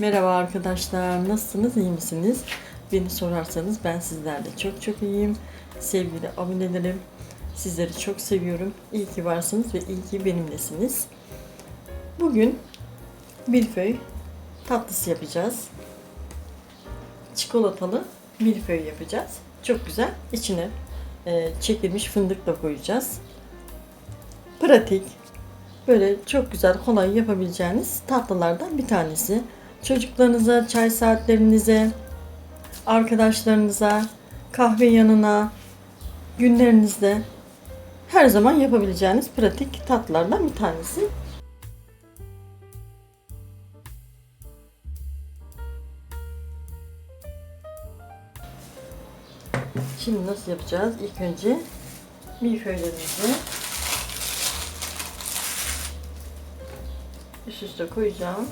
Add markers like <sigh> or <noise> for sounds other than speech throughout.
Merhaba arkadaşlar, nasılsınız, iyi misiniz? Beni sorarsanız ben sizlerle çok çok iyiyim. Sevgili abonelerim, sizleri çok seviyorum. İyi ki varsınız ve iyi ki benimlesiniz. Bugün milföy tatlısı yapacağız. Çikolatalı milföy yapacağız. Çok güzel. İçine e, çekilmiş fındık da koyacağız. Pratik, Böyle çok güzel, kolay yapabileceğiniz tatlılardan bir tanesi. Çocuklarınıza, çay saatlerinize, arkadaşlarınıza, kahve yanına, günlerinizde her zaman yapabileceğiniz pratik tatlılardan bir tanesi. Şimdi nasıl yapacağız? İlk önce milföylerimizi üst üste koyacağım.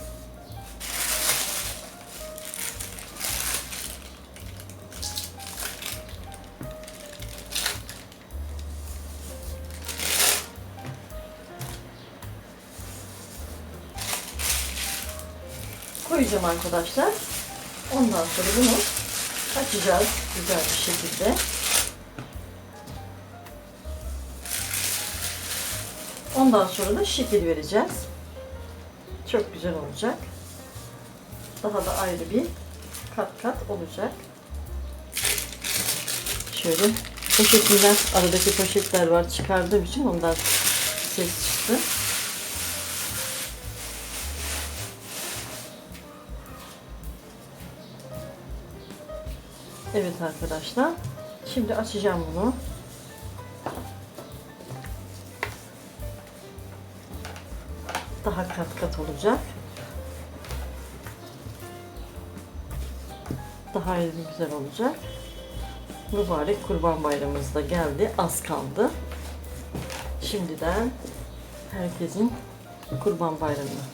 Koyacağım arkadaşlar. Ondan sonra bunu açacağız güzel bir şekilde. Ondan sonra da şekil vereceğiz. Çok güzel olacak. Daha da ayrı bir kat kat olacak. Şöyle poşetinden aradaki poşetler var çıkardığım için ondan ses çıktı. Evet arkadaşlar. Şimdi açacağım bunu. daha kat kat olacak. Daha güzel olacak. Mübarek Kurban Bayramımız da geldi. Az kaldı. Şimdiden herkesin Kurban Bayramını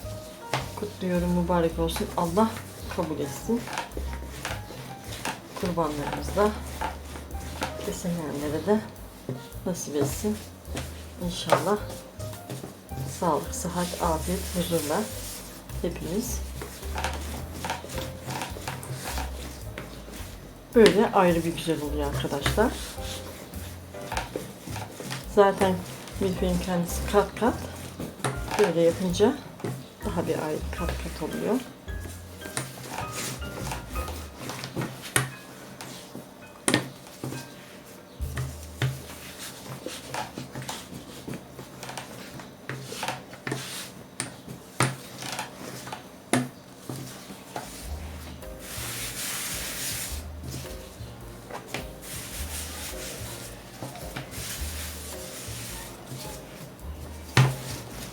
kutluyorum. Mübarek olsun. Allah kabul etsin. Kurbanlarımız da kesilmeyenlere de nasip etsin. İnşallah sağlık, sıhhat, afiyet, huzurla hepimiz böyle ayrı bir güzel oluyor arkadaşlar. Zaten milföyün kendisi kat kat böyle yapınca daha bir ayrı kat kat oluyor.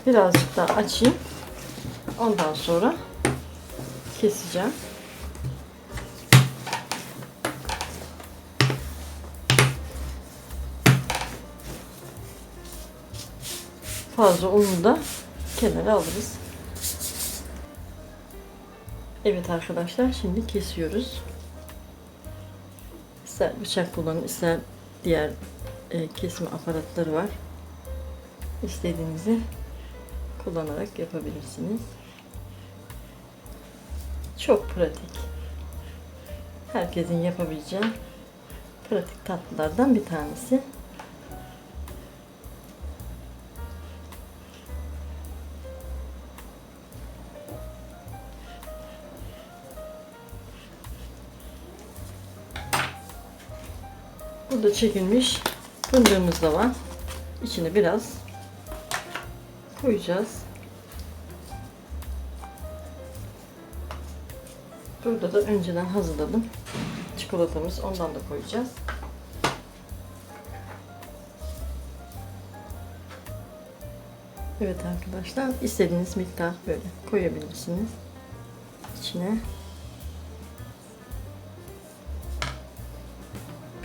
Birazcık daha açayım. Ondan sonra keseceğim. Fazla unu da kenara alırız. Evet arkadaşlar şimdi kesiyoruz. İster bıçak kullanın ister diğer e, kesme aparatları var. İstediğinizi kullanarak yapabilirsiniz. Çok pratik. Herkesin yapabileceği pratik tatlılardan bir tanesi. Burada çekilmiş fındığımız da var. İçine biraz koyacağız. Burada da önceden hazırladım. Çikolatamız ondan da koyacağız. Evet arkadaşlar istediğiniz miktar böyle koyabilirsiniz. İçine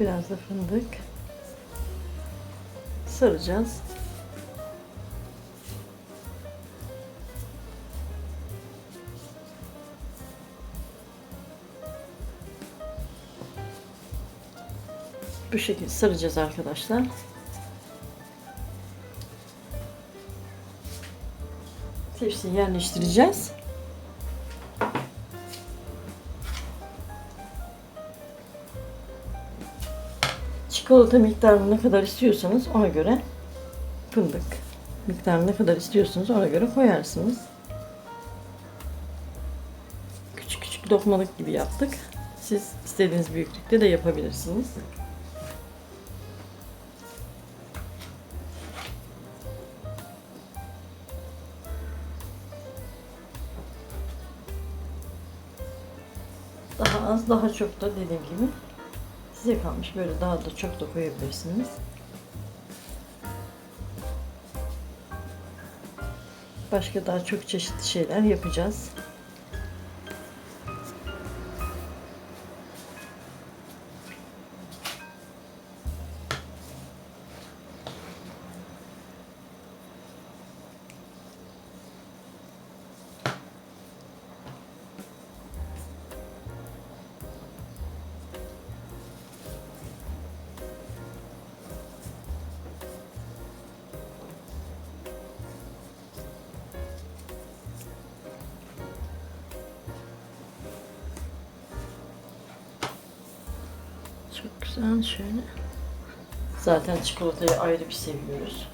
biraz da fındık saracağız. Bu şekilde saracağız arkadaşlar. Tepsiyi yerleştireceğiz. Çikolata miktarını ne kadar istiyorsanız ona göre fındık miktarını ne kadar istiyorsunuz ona göre koyarsınız. Küçük küçük dokmalık gibi yaptık. Siz istediğiniz büyüklükte de yapabilirsiniz. Daha az, daha çok da dediğim gibi size kalmış. Böyle daha da çok da koyabilirsiniz. Başka daha çok çeşitli şeyler yapacağız. Güzel şöyle. Zaten çikolatayı ayrı bir seviyoruz.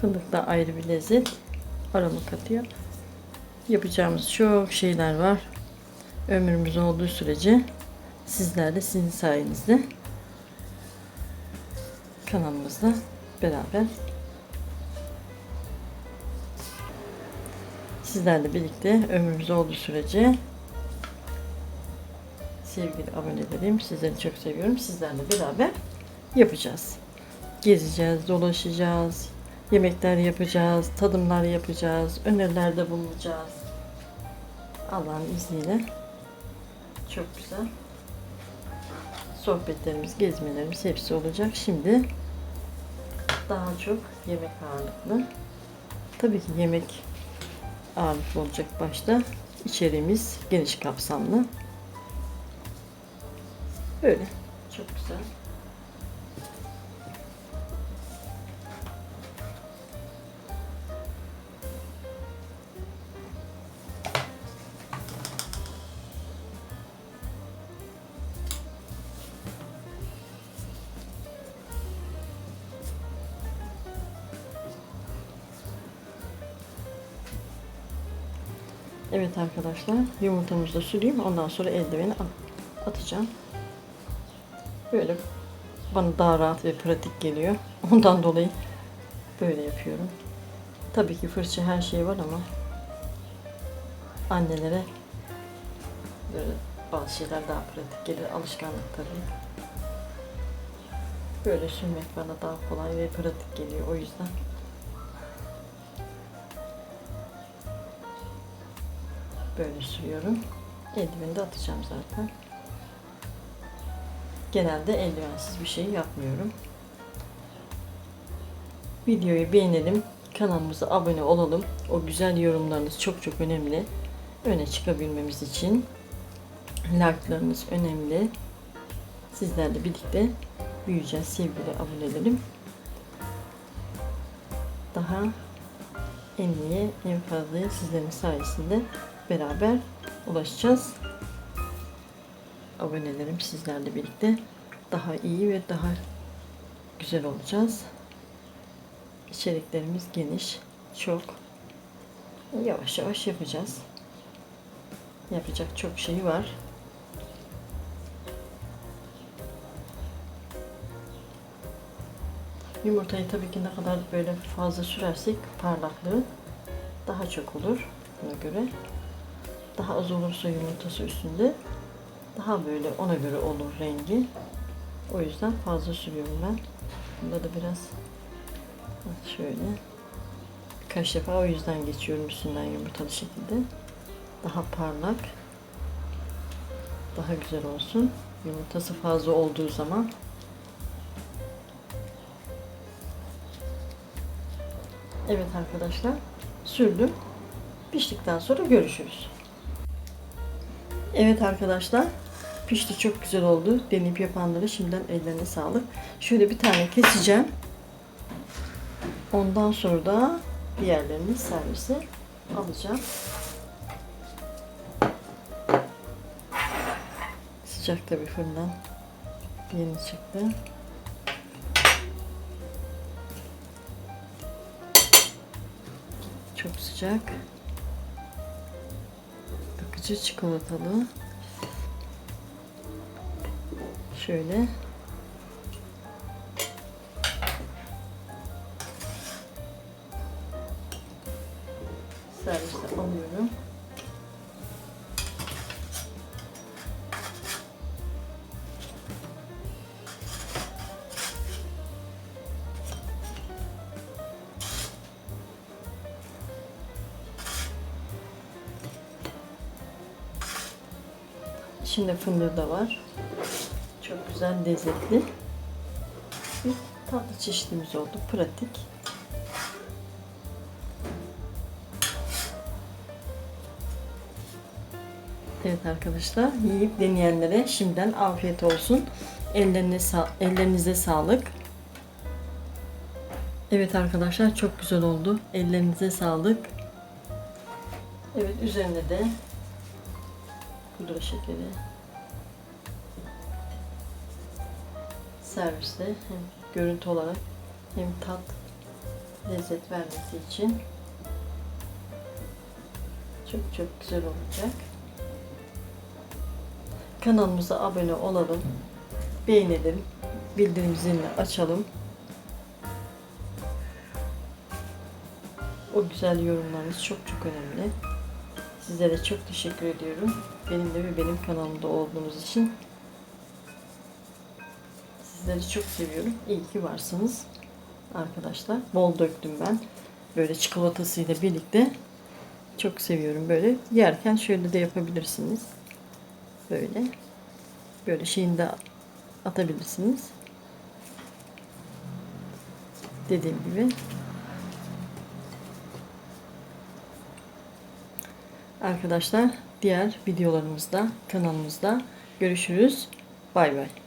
Fındık da ayrı bir lezzet. Aroma katıyor. Yapacağımız çok şeyler var. Ömrümüz olduğu sürece sizlerle sizin sayenizde kanalımızda beraber sizlerle birlikte ömrümüz olduğu sürece sevgili abonelerim sizleri çok seviyorum. Sizlerle beraber yapacağız. Gezeceğiz, dolaşacağız, yemekler yapacağız, tadımlar yapacağız, önerilerde bulunacağız. Allah'ın izniyle çok güzel sohbetlerimiz, gezmelerimiz hepsi olacak. Şimdi daha çok yemek ağırlıklı. Tabii ki yemek ağırlıklı olacak başta. İçeriğimiz geniş kapsamlı. Böyle. Çok güzel. Evet arkadaşlar yumurtamızı da süreyim ondan sonra eldiveni at- atacağım. Böyle bana daha rahat ve pratik geliyor. <laughs> Ondan dolayı böyle yapıyorum. Tabii ki fırça her şey var ama annelere böyle bazı şeyler daha pratik gelir alışkanlık tabii. Böyle sürmek bana daha kolay ve pratik geliyor o yüzden. Böyle sürüyorum. Eldiveni de atacağım zaten. Genelde eldivensiz bir şey yapmıyorum. Videoyu beğenelim. Kanalımıza abone olalım. O güzel yorumlarınız çok çok önemli. Öne çıkabilmemiz için. Like'larınız önemli. Sizlerle birlikte büyüyeceğiz sevgili abonelerim. Daha en iyi, en fazla sizlerin sayesinde beraber ulaşacağız abonelerim sizlerle birlikte daha iyi ve daha güzel olacağız. İçeriklerimiz geniş, çok. Yavaş yavaş yapacağız. Yapacak çok şey var. Yumurtayı tabii ki ne kadar böyle fazla sürersek parlaklığı daha çok olur buna göre. Daha az olursa yumurtası üstünde daha böyle ona göre olur rengi. O yüzden fazla sürüyorum ben. Bunda da biraz bak şöyle birkaç defa o yüzden geçiyorum üstünden yumurtalı şekilde. Daha parlak daha güzel olsun. Yumurtası fazla olduğu zaman Evet arkadaşlar sürdüm. Piştikten sonra görüşürüz. Evet arkadaşlar Pişti çok güzel oldu. Deneyip yapanlara şimdiden ellerine sağlık. Şöyle bir tane keseceğim. Ondan sonra da diğerlerini servise alacağım. Sıcak tabii fırından yeni çıktı. Çok sıcak. Akıcı çikolatalı. Şöyle. Serviste alıyorum. İçinde fındığı da var. Çok güzel, lezzetli. Bir tatlı çeşitimiz oldu. Pratik. Evet arkadaşlar, yiyip deneyenlere şimdiden afiyet olsun. Ellerine sa- ellerinize sağlık. Evet arkadaşlar, çok güzel oldu. Ellerinize sağlık. Evet, üzerine de pudra şekeri serviste hem görüntü olarak hem tat lezzet vermesi için çok çok güzel olacak. Kanalımıza abone olalım, beğenelim, bildirim zilini açalım. O güzel yorumlarınız çok çok önemli. Sizlere çok teşekkür ediyorum. Benimle ve benim kanalımda olduğunuz için. Sizleri çok seviyorum. İyi ki varsınız arkadaşlar. Bol döktüm ben. Böyle çikolatasıyla birlikte. Çok seviyorum böyle. Yerken şöyle de yapabilirsiniz. Böyle. Böyle şeyini de atabilirsiniz. Dediğim gibi. Arkadaşlar diğer videolarımızda kanalımızda görüşürüz. Bay bay.